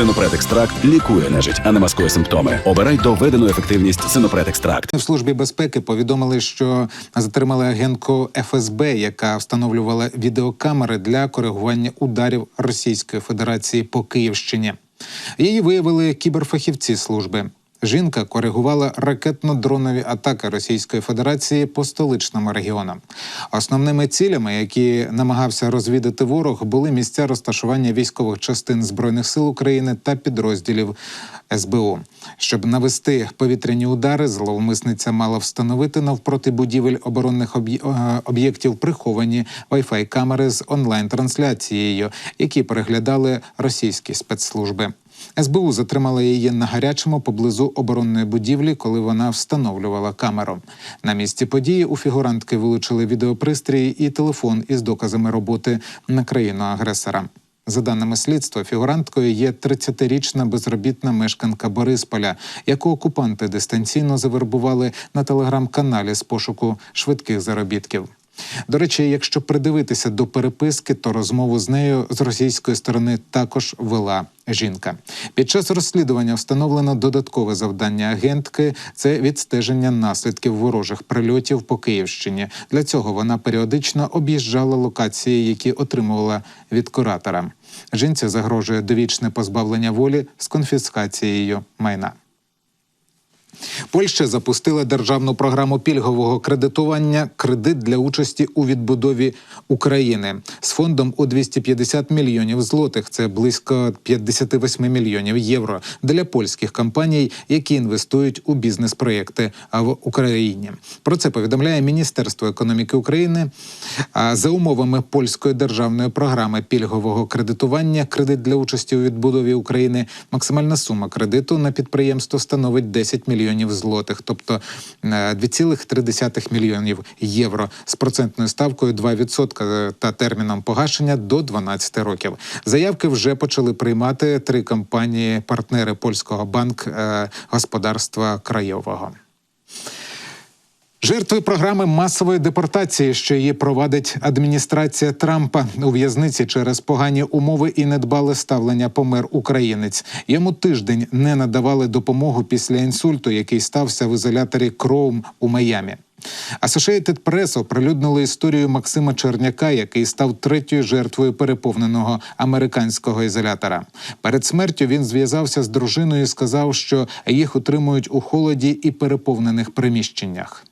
Синопред екстракт лікує нежить, а не маскує симптоми. Обирай доведену ефективність Синопред екстракт. В службі безпеки повідомили, що затримали агентку ФСБ, яка встановлювала відеокамери для коригування ударів Російської Федерації по Київщині. Її виявили кіберфахівці служби. Жінка коригувала ракетно-дронові атаки Російської Федерації по столичному регіонам. Основними цілями, які намагався розвідати ворог, були місця розташування військових частин збройних сил України та підрозділів СБУ. Щоб навести повітряні удари, зловмисниця мала встановити навпроти будівель оборонних е, об'єктів приховані Wi-Fi камери з онлайн-трансляцією, які переглядали російські спецслужби. СБУ затримала її на гарячому поблизу оборонної будівлі, коли вона встановлювала камеру. На місці події у фігурантки вилучили відеопристрій і телефон із доказами роботи на країну агресора. За даними слідства, фігуранткою є 30-річна безробітна мешканка Борисполя, яку окупанти дистанційно завербували на телеграм-каналі з пошуку швидких заробітків. До речі, якщо придивитися до переписки, то розмову з нею з російської сторони також вела жінка. Під час розслідування встановлено додаткове завдання агентки це відстеження наслідків ворожих прильотів по Київщині. Для цього вона періодично об'їжджала локації, які отримувала від куратора. Жінці загрожує довічне позбавлення волі з конфіскацією майна. Польща запустила державну програму пільгового кредитування кредит для участі у відбудові України з фондом у 250 мільйонів злотих. Це близько 58 мільйонів євро для польських компаній, які інвестують у бізнес-проєкти в Україні. Про це повідомляє Міністерство економіки України. За умовами польської державної програми пільгового кредитування, кредит для участі у відбудові України, максимальна сума кредиту на підприємство становить 10 мільйонів злотих, тобто е, 2,3 мільйонів євро з процентною ставкою 2% та терміном погашення до 12 років. Заявки вже почали приймати три компанії, партнери польського банк е, господарства краєвого. Жертви програми масової депортації, що її провадить адміністрація Трампа у в'язниці через погані умови і недбале ставлення помер українець. Йому тиждень не надавали допомогу після інсульту, який стався в ізоляторі Кроум у Майамі. Associated Press оприлюднили історію Максима Черняка, який став третьою жертвою переповненого американського ізолятора. Перед смертю він зв'язався з дружиною і сказав, що їх утримують у холоді і переповнених приміщеннях.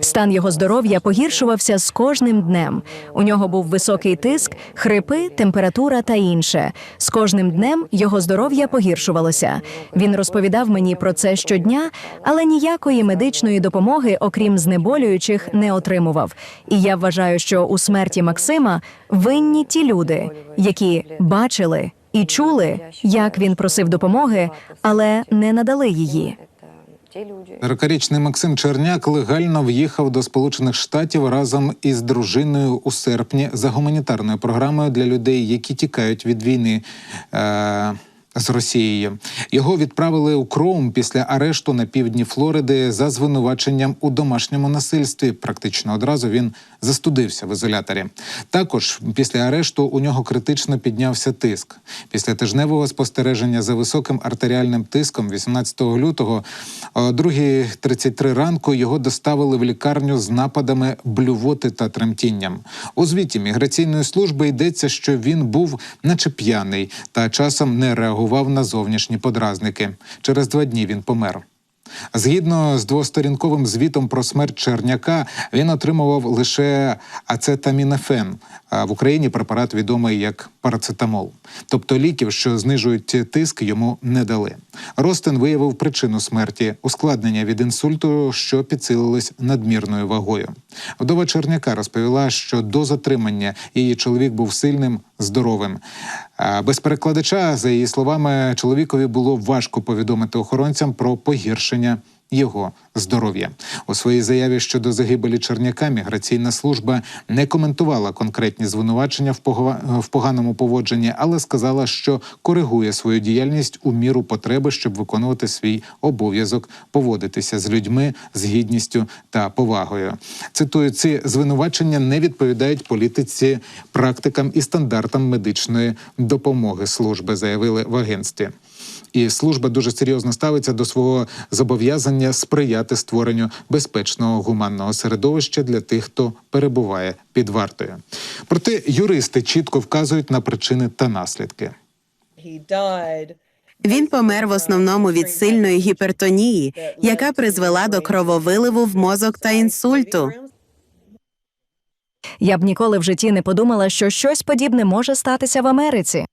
Стан його здоров'я погіршувався з кожним днем. У нього був високий тиск, хрипи, температура та інше. З кожним днем його здоров'я погіршувалося. Він розповідав мені про це щодня, але ніякої медичної допомоги, окрім знеболюючих, не отримував. І я вважаю, що у смерті Максима винні ті люди, які бачили і чули, як він просив допомоги, але не надали її. Ті люди. 40-річний Максим Черняк легально в'їхав до Сполучених Штатів разом із дружиною у серпні за гуманітарною програмою для людей, які тікають від війни. Е- з Росією його відправили у Кроум після арешту на півдні Флориди за звинуваченням у домашньому насильстві. Практично одразу він застудився в ізоляторі. Також після арешту у нього критично піднявся тиск. Після тижневого спостереження за високим артеріальним тиском 18 лютого о 2.33 ранку його доставили в лікарню з нападами блювоти та тремтінням. У звіті міграційної служби йдеться, що він був наче п'яний та часом не реагував на зовнішні подразники. Через два дні він помер. Згідно з двосторінковим звітом про смерть Черняка, він отримував лише ацетамінофен. В Україні препарат відомий як парацетамол. Тобто ліків, що знижують тиск, йому не дали. Ростин виявив причину смерті ускладнення від інсульту, що підсилилось надмірною вагою. Вдова Черняка розповіла, що до затримання її чоловік був сильним, здоровим. Без перекладача, за її словами, чоловікові було важко повідомити охоронцям про погіршення його здоров'я. У своїй заяві щодо загибелі Черняка міграційна служба не коментувала конкретні звинувачення в поганому поводженні, але сказала, що коригує свою діяльність у міру потреби, щоб виконувати свій обов'язок поводитися з людьми з гідністю та повагою. Цитую, ці звинувачення не відповідають політиці, практикам і стандартам медичної допомоги служби, заявили в агентстві. І служба дуже серйозно ставиться до свого зобов'язання сприяти створенню безпечного гуманного середовища для тих, хто перебуває під вартою. Проте юристи чітко вказують на причини та наслідки. Він помер в основному від сильної гіпертонії, яка призвела до крововиливу в мозок та інсульту. Я б ніколи в житті не подумала, що щось подібне може статися в Америці.